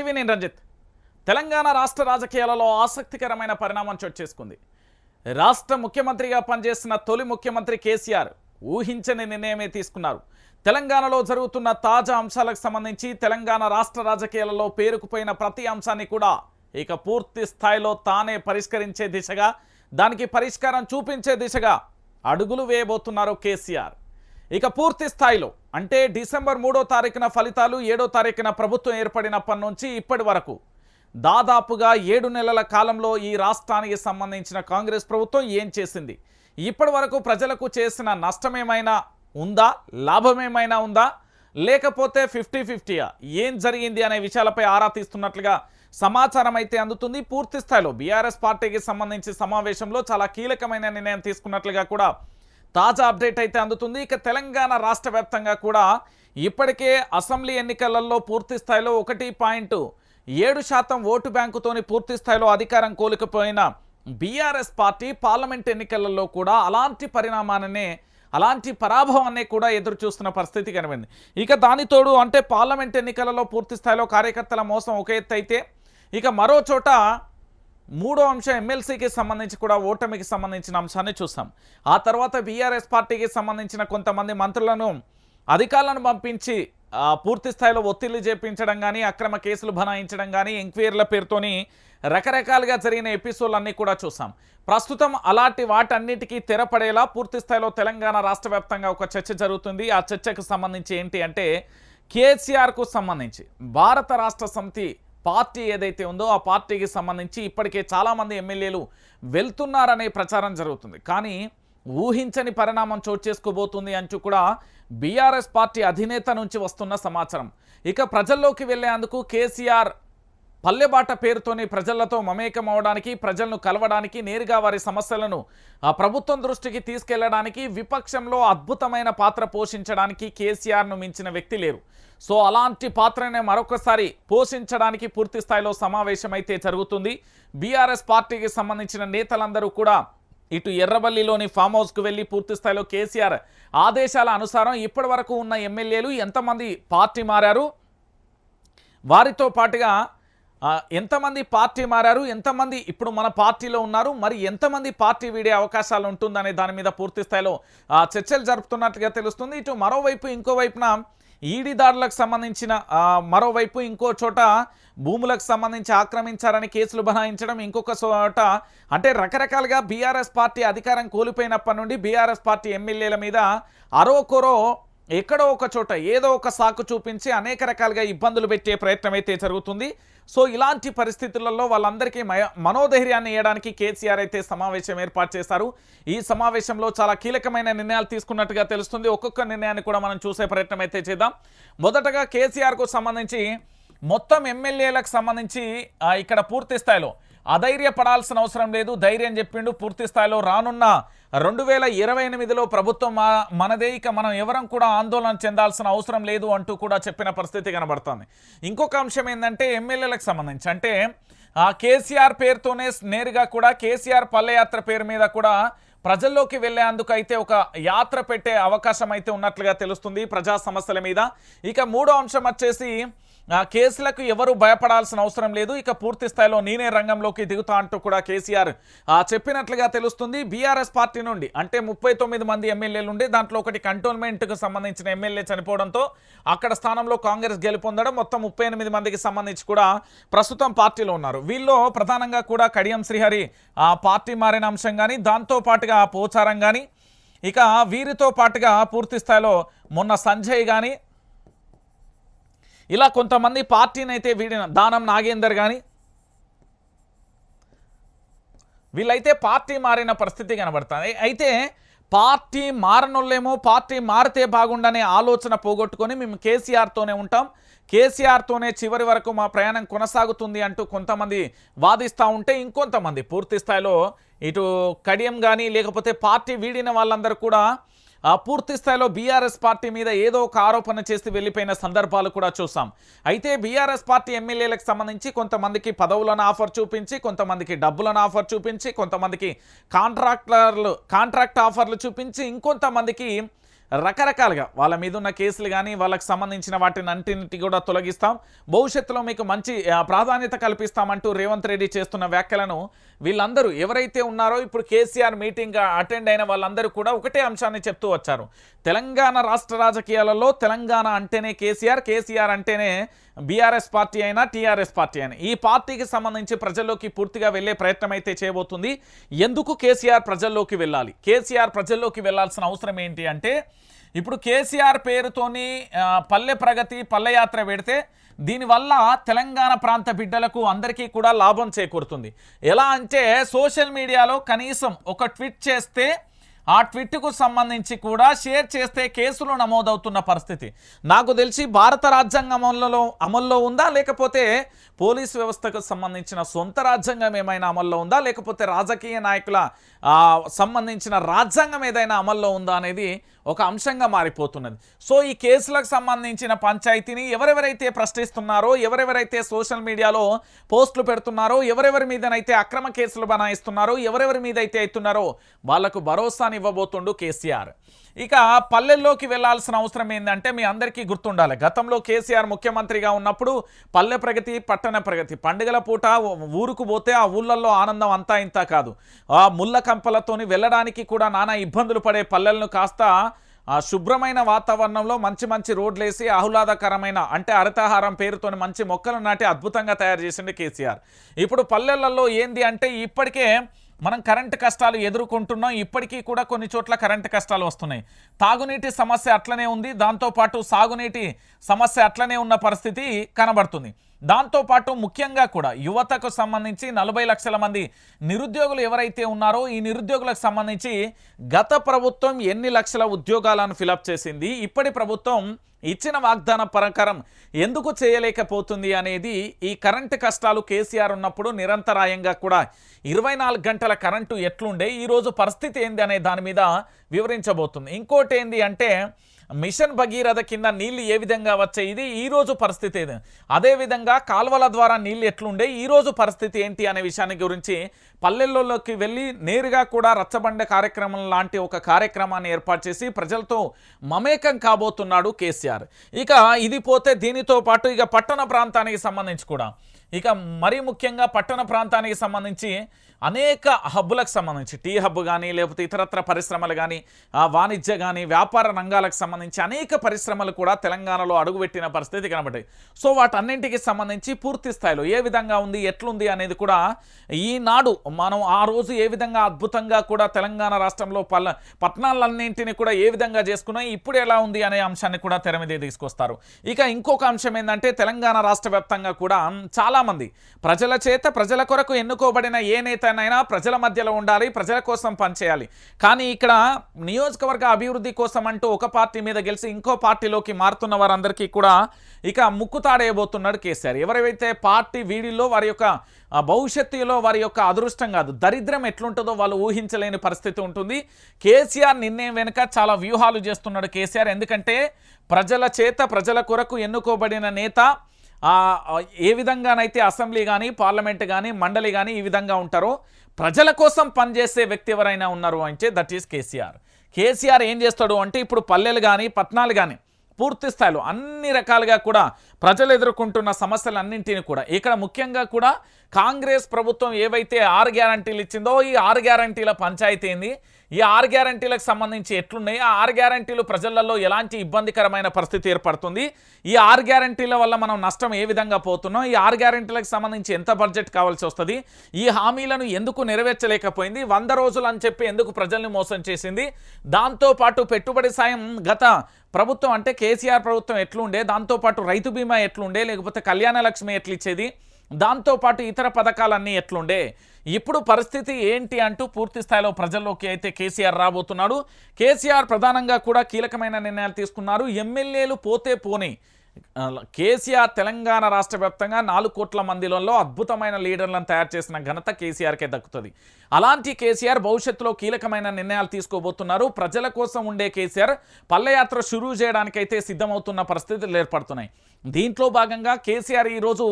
TV నేను రంజిత్. తెలంగాణ రాష్ట్ర రాజకీయాలలో ఆసక్తికరమైన పరిణామం చోటు చేసుకుంది. రాష్ట్ర ముఖ్యమంత్రిగా పనిచేసిన తొలి ముఖ్యమంత్రి కేసీఆర్ ఊహించని నిర్ణయమే తీసుకున్నారు. తెలంగాణలో జరుగుతున్న తాజా అంశాలకు సంబంధించి తెలంగాణ రాష్ట్ర రాజకీయాలలో పేరుకుపోయిన ప్రతి అంశాన్ని కూడా ఇక పూర్తి స్థాయిలో తానే పరిష్కరించే దిశగా దానికి పరిష్కారం చూపించే దిశగా అడుగులు వేయబోతున్నారు కేసీఆర్. ఇక పూర్తి స్థాయిలో అంటే డిసెంబర్ మూడో తారీఖున ఫలితాలు ఏడో తారీఖున ప్రభుత్వం ఏర్పడినప్పటి నుంచి ఇప్పటి వరకు దాదాపుగా ఏడు నెలల కాలంలో ఈ రాష్ట్రానికి సంబంధించిన కాంగ్రెస్ ప్రభుత్వం ఏం చేసింది? ఇప్పటి వరకు ప్రజలకు చేసిన నష్టమేమైనా ఉందా? లాభమేమైనా ఉందా? లేకపోతే ఫిఫ్టీ ఫిఫ్టీయా? ఏం జరిగింది అనే విషయాలపై ఆరా తీస్తున్నట్లుగా సమాచారం అయితే అందుతుంది. పూర్తి స్థాయిలో బీఆర్ఎస్ పార్టీకి సంబంధించి సమావేశంలో చాలా కీలకమైన నిర్ణయం తీసుకున్నట్లుగా కూడా తాజా అప్డేట్ అయితే అందుతుంది. ఇక తెలంగాణ రాష్ట్ర వ్యాప్తంగా కూడా ఇప్పటికే అసెంబ్లీ ఎన్నికలలో పూర్తి స్థాయిలో ఒకటి పాయింట్ ఏడు శాతం ఓటు బ్యాంకుతోని పూర్తి స్థాయిలో అధికారం కోలుకుపోయిన బీఆర్ఎస్ పార్టీ పార్లమెంట్ ఎన్నికలలో కూడా అలాంటి పరిణామాననే అలాంటి పరాభవాన్ని కూడా ఎదురు చూస్తున్న పరిస్థితి కనిపింది. ఇక దానితోడు అంటే పార్లమెంట్ ఎన్నికలలో పూర్తి స్థాయిలో కార్యకర్తల మోసం ఒక ఎత్తు అయితే ఇక మరో చోట మూడో అంశం ఎమ్మెల్సీకి సంబంధించి కూడా ఓటమికి సంబంధించిన అంశాన్ని చూస్తాం. ఆ తర్వాత బీఆర్ఎస్ పార్టీకి సంబంధించిన కొంతమంది మంత్రులను అధికారులను పంపించి పూర్తి స్థాయిలో ఒత్తిళ్ళు చేపించడం కానీ అక్రమ కేసులు బనాయించడం కానీ ఎంక్వైరీల పేరుతోని రకరకాలుగా జరిగిన ఎపిసోడ్లన్నీ కూడా చూసాం ప్రస్తుతం అలాంటి వాటన్నిటికీ తెరపడేలా పూర్తి స్థాయిలో తెలంగాణ రాష్ట్ర వ్యాప్తంగా ఒక చర్చ జరుగుతుంది. ఆ చర్చకు సంబంధించి ఏంటి అంటే కేసీఆర్కు సంబంధించి భారత రాష్ట్ర సమితి పార్టీ ఏదైతే ఉందో ఆ పార్టీకి సంబంధించి ఇప్పటికే చాలామంది ఎమ్మెల్యేలు వెళ్తున్నారనే ప్రచారం జరుగుతుంది. కానీ ఊహించని పరిణామం చోటు చేసుకోబోతుంది అంటూ కూడా బీఆర్ఎస్ పార్టీ అధినేత నుంచి వస్తున్న సమాచారం. ఇక ప్రజల్లోకి వెళ్ళేందుకు కేసీఆర్ పల్లెబాట పేరుతోని ప్రజలతో మమేకం అవడానికి ప్రజలను కలవడానికి నేరుగా వారి సమస్యలను ఆ ప్రభుత్వం దృష్టికి తీసుకెళ్ళడానికి విపక్షంలో అద్భుతమైన పాత్ర పోషించడానికి కేసీఆర్ను మించిన వ్యక్తి లేరు. సో అలాంటి పాత్రనే మరొకసారి పోషించడానికి పూర్తి స్థాయిలో సమావేశం అయితే జరుగుతుంది. బీఆర్ఎస్ పార్టీకి సంబంధించిన నేతలందరూ కూడా ఇటు ఎర్రబల్లిలోని ఫామ్ హౌస్కు వెళ్ళి పూర్తి స్థాయిలో కేసీఆర్ ఆదేశాల అనుసారం ఇప్పటి వరకు ఉన్న ఎమ్మెల్యేలు ఎంతమంది పార్టీ మారారు? వారితో పాటుగా ఎంతమంది పార్టీ మారారు ఎంతమంది ఇప్పుడు మన పార్టీలో ఉన్నారు మరి ఎంతమంది పార్టీ వీడే అవకాశాలు ఉంటుందనే దాని మీద పూర్తి స్థాయిలో చర్చలు జరుపుతున్నట్లుగా తెలుస్తుంది. ఇటు మరోవైపు ఇంకోవైపున ఈడీ దాడులకు సంబంధించిన మరోవైపు ఇంకో చోట భూములకు సంబంధించి ఆక్రమించారని కేసులు బనాయించడం ఇంకొక చోట అంటే రకరకాలుగా బీఆర్ఎస్ పార్టీ అధికారం కోల్పోయినప్పటి నుండి బీఆర్ఎస్ పార్టీ ఎమ్మెల్యేల మీద అరోకొరో ఎక్కడో ఒక చోట ఏదో ఒక సాకు చూపించి అనేక రకాలుగా ఇబ్బందులు పెట్టే ప్రయత్నం అయితే జరుగుతుంది. సో ఇలాంటి పరిస్థితులలో వాళ్ళందరికీ మయ మనోధైర్యాన్ని ఇవ్వడానికి కేసీఆర్ అయితే సమావేశం ఏర్పాటు చేశారు. ఈ సమావేశంలో చాలా కీలకమైన నిర్ణయాలు తీసుకున్నట్టుగా తెలుస్తుంది. ఒక్కొక్క నిర్ణయాన్ని కూడా మనం చూసే ప్రయత్నం అయితే చేద్దాం. మొదటగా కేసీఆర్కు సంబంధించి మొత్తం ఎమ్మెల్యేలకు సంబంధించి ఇక్కడ పూర్తి స్థాయిలో అధైర్యపడాల్సిన అవసరం లేదు. ధైర్యం చెప్పిండు. పూర్తి స్థాయిలో రానున్న రెండు వేల ఇరవై ఎనిమిదిలో ప్రభుత్వం మనదే ఇక మనం ఎవరం కూడా ఆందోళన చెందాల్సిన అవసరం లేదు అంటూ కూడా చెప్పిన పరిస్థితి కనబడుతుంది. ఇంకొక అంశం ఏంటంటే ఎమ్మెల్యేలకు సంబంధించి అంటే ఆ కేసీఆర్ పేరుతోనే నేరుగా కూడా కేసీఆర్ పల్లెయాత్ర పేరు మీద కూడా ప్రజల్లోకి వెళ్ళేందుకు అయితే ఒక యాత్ర పెట్టే అవకాశం అయితే ఉన్నట్లుగా తెలుస్తుంది ప్రజా సమస్యల మీద. ఇక మూడో అంశం వచ్చేసి కేసులకు ఎవరు భయపడాల్సిన అవసరం లేదు. ఇక పూర్తి స్థాయిలో నేనే రంగంలోకి దిగుతా అంటూ కూడా కేసీఆర్ ఆ, చెప్పినట్లుగా తెలుస్తుంది. బీఆర్ఎస్ పార్టీ నుండి అంటే ముప్పై తొమ్మిది మంది ఎమ్మెల్యేలు ఉండి దాంట్లో ఒకటి కంటోన్మెంట్కు సంబంధించిన ఎమ్మెల్యే చనిపోవడంతో అక్కడ స్థానంలో కాంగ్రెస్ గెలుపొందడం మొత్తం ముప్పై ఎనిమిది మందికి సంబంధించి కూడా ప్రస్తుతం పార్టీలో ఉన్నారు. వీళ్ళు ప్రధానంగా కూడా కడియం శ్రీహరి ఆ పార్టీ మారిన అంశం కానీ దాంతో పాటుగా పోచారం కానీ ఇక వీరితో పాటుగా పూర్తి స్థాయిలో మొన్న సంజయ్ కానీ ఇలా కొంతమంది పార్టీని అయితే వీడిన దానం నాగేందర్ కానీ వీళ్ళైతే పార్టీ మారిన పరిస్థితి కనబడుతుంది. అయితే పార్టీ మారనోళ్ళేమో పార్టీ మారితే బాగుండనే ఆలోచన పోగొట్టుకొని మేము కేసీఆర్తోనే ఉంటాం. కేసీఆర్తోనే చివరి వరకు మా ప్రయాణం కొనసాగుతుంది అంటూ కొంతమంది వాదిస్తూ ఉంటే ఇంకొంతమంది పూర్తి స్థాయిలో ఇటు కడియం కానీ లేకపోతే పార్టీ వీడిన వాళ్ళందరూ కూడా పూర్తి స్థాయిలో బీఆర్ఎస్ పార్టీ మీద ఏదో ఒక ఆరోపణ చేసి వెళ్ళిపోయిన సందర్భాలు కూడా చూసాం. అయితే బీఆర్ఎస్ పార్టీ ఎమ్మెల్యేలకు సంబంధించి కొంతమందికి పదవులను ఆఫర్ చూపించి కొంతమందికి డబ్బులను ఆఫర్ చూపించి కొంతమందికి కాంట్రాక్టర్లు కాంట్రాక్ట్ ఆఫర్లు చూపించి ఇంకొంతమందికి రకరకాలుగా వాళ్ళ మీద ఉన్న కేసులు కానీ వాళ్ళకి సంబంధించిన వాటిని అంటింటి కూడా తొలగిస్తాం. భవిష్యత్తులో మీకు మంచి ప్రాధాన్యత కల్పిస్తామంటూ రేవంత్ రెడ్డి చేస్తున్న వ్యాఖ్యలను వీళ్ళందరూ ఎవరైతే ఉన్నారో ఇప్పుడు కేసీఆర్ మీటింగ్ అటెండ్ అయిన వాళ్ళందరూ కూడా ఒకటే అంశాన్ని చెప్తూ వచ్చారు. తెలంగాణ రాష్ట్ర రాజకీయాలలో తెలంగాణ అంటేనే కేసీఆర్ కేసీఆర్ అంటేనే బీఆర్ఎస్ పార్టీ అయినా టీఆర్ఎస్ పార్టీ అయినా. ఈ పార్టీకి సంబంధించి ప్రజల్లోకి పూర్తిగా వెళ్ళే ప్రయత్నం అయితే చేయబోతుంది. ఎందుకు కేసీఆర్ ప్రజల్లోకి వెళ్ళాలి? కేసీఆర్ ప్రజల్లోకి వెళ్ళాల్సిన అవసరం ఏంటి అంటే ఇప్పుడు కేసీఆర్ పేరుతోని పల్లె ప్రగతి పల్లె యాత్ర పెడితే దీనివల్ల తెలంగాణ ప్రాంత బిడ్డలకు అందరికీ కూడా లాభం చేకూరుతుంది. ఎలా అంటే సోషల్ మీడియాలో కనీసం ఒక ట్వీట్ చేస్తే ఆ ట్వీట్కు సంబంధించి కూడా షేర్ చేస్తే కేసులు నమోదవుతున్న పరిస్థితి. నాకు తెలిసి భారత రాజ్యాంగం అమల్లో అమల్లో ఉందా? లేకపోతే పోలీస్ వ్యవస్థకు సంబంధించిన సొంత రాజ్యాంగం ఏమైనా అమల్లో ఉందా? లేకపోతే రాజకీయ నాయకుల సంబంధించిన రాజ్యాంగం ఏదైనా అమల్లో ఉందా అనేది ఒక అంశంగా మారిపోతున్నది. సో ఈ కేసులకు సంబంధించిన పంచాయతీని ఎవరెవరైతే ప్రశ్నిస్తున్నారో ఎవరెవరైతే సోషల్ మీడియాలో పోస్టులు పెడుతున్నారో ఎవరెవరి మీదనైతే అక్రమ కేసులు బనాయిస్తున్నారో ఎవరెవరి మీద అయితే అవుతున్నారో వాళ్ళకు భరోసా ఇవ్వబోతుండు కేసీఆర్. ఇక పల్లెల్లోకి వెళ్ళాల్సిన అవసరం ఏంటంటే మీ అందరికీ గుర్తుండాలి. గతంలో కేసీఆర్ ముఖ్యమంత్రిగా ఉన్నప్పుడు పల్లె ప్రగతి పట్టణ ప్రగతి. పండుగల పూట ఊరుకు పోతే ఆ ఊళ్ళల్లో ఆనందం అంతా ఇంత కాదు. ఆ ముళ్ళ కంపలతోని వెళ్ళడానికి కూడా నానా ఇబ్బందులు పడే పల్లెలను కాస్త ఆ శుభ్రమైన వాతావరణంలో మంచి మంచి రోడ్లేసి ఆహ్లాదకరమైన అంటే హరితహారం పేరుతోని మంచి మొక్కలు నాటి అద్భుతంగా తయారు చేసింది కేసీఆర్. ఇప్పుడు పల్లెలలో ఏంది అంటే ఇప్పటికే మనం కరెంటు కష్టాలు ఎదుర్కొంటున్నాం ఇప్పటికీ కూడా కొన్ని చోట్ల కరెంటు కష్టాలు వస్తున్నాయి. తాగునీటి సమస్య అట్లనే ఉంది దాంతోపాటు సాగునీటి సమస్య అట్లనే ఉన్న పరిస్థితి కనబడుతుంది. దాంతోపాటు ముఖ్యంగా కూడా యువతకు సంబంధించి నలభై లక్షల మంది నిరుద్యోగులు ఎవరైతే ఉన్నారో ఈ నిరుద్యోగులకు సంబంధించి గత ప్రభుత్వం ఎన్ని లక్షల ఉద్యోగాలను ఫిలప్ చేసింది ఇప్పటి ప్రభుత్వం ఇచ్చిన వాగ్దాన ప్రకారం ఎందుకు చేయలేకపోతుంది అనేది ఈ కరెంటు కష్టాలు కేసీఆర్ ఉన్నప్పుడు నిరంతరాయంగా కూడా ఇరవై గంటల కరెంటు ఎట్లుండే ఈరోజు పరిస్థితి ఏంది అనే దాని మీద వివరించబోతుంది. ఇంకోటి ఏంది అంటే మిషన్ భగీరథ కింద నీళ్ళు ఏ విధంగా వచ్చేది ఇది ఈరోజు పరిస్థితి ఏది? అదేవిధంగా కాలువల ద్వారా నీళ్ళు ఎట్లుండే? ఈరోజు పరిస్థితి ఏంటి అనే విషయాన్ని గురించి పల్లెల్లోకి వెళ్ళి నేరుగా కూడా రచ్చబండ కార్యక్రమం లాంటి ఒక కార్యక్రమాన్ని ఏర్పాటు చేసి ప్రజలతో మమేకం కాబోతున్నాడు కేసీఆర్. ఇక ఇది పోతే దీనితో పాటు ఇక పట్టణ ప్రాంతానికి సంబంధించి కూడా. ఇక మరీ ముఖ్యంగా పట్టణ ప్రాంతానికి సంబంధించి అనేక హబ్బులకు సంబంధించి టీ హబ్ కానీ లేకపోతే ఇతరత్ర పరిశ్రమలు కానీ వాణిజ్య కానీ వ్యాపార రంగాలకు సంబంధించి అనేక పరిశ్రమలు కూడా తెలంగాణలో అడుగుపెట్టిన పరిస్థితి కనబడ్డాయి. సో వాటన్నింటికి సంబంధించి పూర్తి స్థాయిలో ఏ విధంగా ఉంది ఎట్లుంది అనేది కూడా ఈనాడు మనం ఆ రోజు ఏ విధంగా అద్భుతంగా కూడా తెలంగాణ రాష్ట్రంలో పల్ల పట్టణాలన్నింటినీ కూడా ఏ విధంగా చేసుకున్నాం ఇప్పుడు ఎలా ఉంది అనే అంశాన్ని కూడా తెర మీద తీసుకొస్తారు. ఇక ఇంకొక అంశం ఏంటంటే తెలంగాణ రాష్ట్ర వ్యాప్తంగా కూడా చాలామంది ప్రజల చేత ప్రజల కొరకు ఎన్నుకోబడిన ఏ నేతనైనా ప్రజల మధ్యలో ఉండాలి ప్రజల కోసం పనిచేయాలి. కానీ ఇక్కడ నియోజకవర్గ అభివృద్ధి కోసం అంటూ ఒక పార్టీ మీద గెలిచి ఇంకో పార్టీలోకి మారుతున్న వారందరికీ కూడా ఇక ముక్కుతాడేయబోతున్నాడు కేసీఆర్. ఎవరైతే పార్టీ వీడిలో వారి యొక్క భవిష్యత్తులో వారి యొక్క అదృష్టం కాదు దరిద్రం ఎట్లుంటుందో వాళ్ళు ఊహించలేని పరిస్థితి ఉంటుంది. కేసీఆర్ నిర్ణయం వెనుక చాలా వ్యూహాలు చేస్తున్నాడు కేసీఆర్. ఎందుకంటే ప్రజల చేత ప్రజల కొరకు ఎన్నుకోబడిన నేత ఏ విధంగానైతే అసెంబ్లీ కానీ పార్లమెంట్ కానీ మండలి కానీ ఈ విధంగా ఉంటారో ప్రజల కోసం పనిచేసే వ్యక్తి ఎవరైనా ఉన్నారు అంటే దట్ ఈస్ కేసీఆర్. కేసీఆర్ ఏం చేస్తాడు అంటే ఇప్పుడు పల్లెలు కానీ పట్టణాలు కానీ పూర్తి స్థాయిలో అన్ని రకాలుగా కూడా ప్రజలు ఎదుర్కొంటున్న సమస్యలన్నింటినీ కూడా ఇక్కడ ముఖ్యంగా కూడా కాంగ్రెస్ ప్రభుత్వం ఏవైతే ఆరు గ్యారంటీలు ఇచ్చిందో ఈ ఆరు గ్యారంటీల పంచాయతీ ఏంది? ఈ ఆరు గ్యారంటీలకు సంబంధించి ఎట్లున్నాయి? ఆ ఆరు గ్యారంటీలు ప్రజలలో ఎలాంటి ఇబ్బందికరమైన పరిస్థితి ఏర్పడుతుంది? ఈ ఆరు గ్యారంటీల వల్ల మనం నష్టం ఏ విధంగా పోతున్నాం? ఈ ఆరు గ్యారంటీలకు సంబంధించి ఎంత బడ్జెట్ కావాల్సి వస్తుంది? ఈ హామీలను ఎందుకు నెరవేర్చలేకపోయింది? వంద రోజులు అని చెప్పి ఎందుకు ప్రజల్ని మోసం చేసింది? దాంతోపాటు పెట్టుబడి సాయం గత ప్రభుత్వం అంటే కేసీఆర్ ప్రభుత్వం ఎట్లుండే? దాంతోపాటు రైతు బీమా ఎట్లుండే లేకపోతే కళ్యాణ లక్ష్మి ఎట్లిచ్చేది దాంతోపాటు ఇతర పథకాలన్నీ ఎట్లుండే ఇప్పుడు పరిస్థితి ఏంటి అంటూ పూర్తి స్థాయిలో ప్రజల్లోకి అయితే కేసీఆర్ రాబోతున్నాడు. కేసీఆర్ ప్రధానంగా కూడా కీలకమైన నిర్ణయాలు తీసుకున్నారు. ఎమ్మెల్యేలు పోతే పోనీ కేసీఆర్ తెలంగాణ రాష్ట్ర వ్యాప్తంగా నాలుగు కోట్ల మందిలో అద్భుతమైన లీడర్లను తయారు చేసిన ఘనత కేసీఆర్కే దక్కుతుంది. అలాంటి కేసీఆర్ భవిష్యత్తులో కీలకమైన నిర్ణయాలు తీసుకోబోతున్నారు. ప్రజల కోసం ఉండే కేసీఆర్ పల్లెయాత్ర షురూ చేయడానికైతే సిద్ధమవుతున్న పరిస్థితులు ఏర్పడుతున్నాయి. దీంట్లో భాగంగా కేసీఆర్ ఈరోజు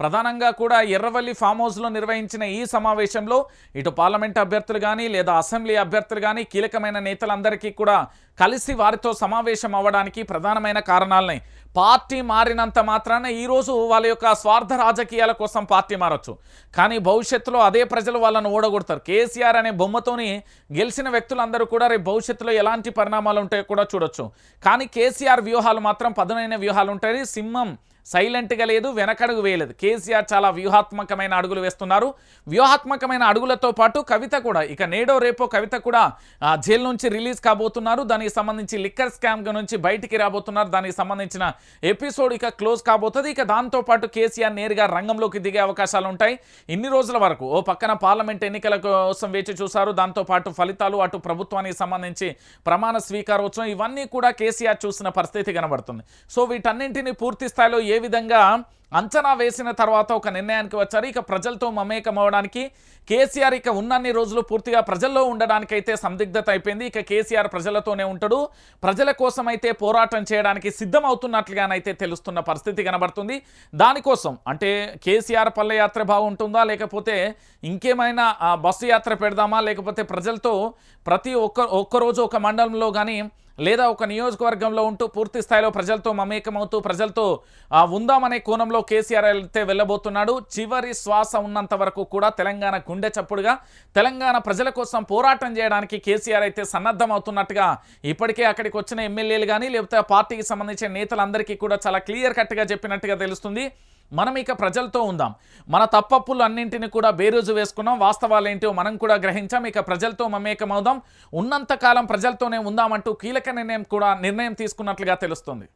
ప్రధానంగా కూడా ఎర్రవల్లి ఫామ్ హౌస్లో నిర్వహించిన ఈ సమావేశంలో ఇటు పార్లమెంట్ అభ్యర్థులు కానీ లేదా అసెంబ్లీ అభ్యర్థులు కానీ కీలకమైన నేతలందరికీ కూడా కలిసి వారితో సమావేశం అవ్వడానికి ప్రధానమైన కారణాలని. పార్టీ మారినంత మాత్రాన ఈరోజు వాళ్ళ యొక్క స్వార్థ రాజకీయాల కోసం పార్టీ మారచ్చు. కానీ భవిష్యత్తులో అదే ప్రజలు వాళ్ళను ఓడగొడతారు. కేసీఆర్ అనే బొమ్మతోని గెలిచిన వ్యక్తులందరూ కూడా రేపు భవిష్యత్తులో ఎలాంటి పరిణామాలు ఉంటాయో కూడా చూడొచ్చు. కానీ కేసీఆర్ వ్యూహాలు మాత్రం పదునైన వ్యూహాలు ఉంటాయి. సింహం సైలెంట్గా లేదు వెనకడుగు వేయలేదు. కేసీఆర్ చాలా వ్యూహాత్మకమైన అడుగులు వేస్తున్నారు. వ్యూహాత్మకమైన అడుగులతో పాటు కవిత కూడా ఇక నేడో రేపో కవిత కూడా జైలు నుంచి రిలీజ్ కాబోతున్నారు. దానికి సంబంధించి లిక్కర్ స్కామ్ నుంచి బయటికి రాబోతున్నారు. దానికి సంబంధించిన ఎపిసోడ్ ఇక క్లోజ్ కాబోతుంది. ఇక దాంతోపాటు కేసీఆర్ నేరుగా రంగంలోకి దిగే అవకాశాలు ఉంటాయి. ఇన్ని రోజుల వరకు ఓ పక్కన పార్లమెంట్ ఎన్నికల కోసం వేచి చూశారు. దాంతోపాటు ఫలితాలు అటు ప్రభుత్వానికి సంబంధించి ప్రమాణ స్వీకారోత్సవం ఇవన్నీ కూడా కేసీఆర్ చూసిన పరిస్థితి కనబడుతుంది. సో వీటన్నింటినీ పూర్తి స్థాయిలో ఏ విధంగా అంచనా వేసిన తర్వాత ఒక నిర్ణయానికి వచ్చారు. ఇక ప్రజలతో మమేకం అవ్వడానికి కేసీఆర్ ఇక ఉన్నన్ని రోజులు పూర్తిగా ప్రజల్లో ఉండడానికైతే సందిగ్ధత అయిపోయింది. ఇక కేసీఆర్ ప్రజలతోనే ఉంటాడు. ప్రజల కోసం అయితే పోరాటం చేయడానికి సిద్ధమవుతున్నట్లుగానైతే తెలుస్తున్న పరిస్థితి కనబడుతుంది. దానికోసం అంటే కేసీఆర్ పల్లె యాత్ర బాగుంటుందా? లేకపోతే ఇంకేమైనా ఆ, బస్సు యాత్ర పెడదామా? లేకపోతే ప్రజలతో ప్రతి ఒక్క ఒక్కరోజు ఒక మండలంలో కానీ లేదా ఒక నియోజకవర్గంలో ఉంటూ పూర్తి స్థాయిలో ప్రజలతో మమేకమవుతూ ప్రజలతో ఉందామనే కోణంలో కేసీఆర్ అయితే వెళ్ళబోతున్నాడు. చివరి శ్వాస ఉన్నంత వరకు కూడా తెలంగాణ గుండె చప్పుడుగా తెలంగాణ ప్రజల కోసం పోరాటం చేయడానికి కేసీఆర్ అయితే సన్నద్ధం అవుతున్నట్టుగా ఇప్పటికే అక్కడికి వచ్చిన ఎమ్మెల్యేలు కానీ లేకపోతే పార్టీకి సంబంధించిన నేతలందరికీ కూడా చాలా క్లియర్ కట్గా చెప్పినట్టుగా తెలుస్తుంది. మనం ఇక ప్రజలతో ఉందాం. మన తప్పప్పులు అన్నింటిని కూడా బేరోజు వేసుకున్నాం. వాస్తవాలు ఏంటో మనం కూడా గ్రహించాం. ఇక ప్రజలతో మమేకమవుదాం. ఉన్నంతకాలం ప్రజలతోనే ఉందామంటూ కీలక నిర్ణయం కూడా నిర్ణయం తీసుకున్నట్లుగా తెలుస్తుంది.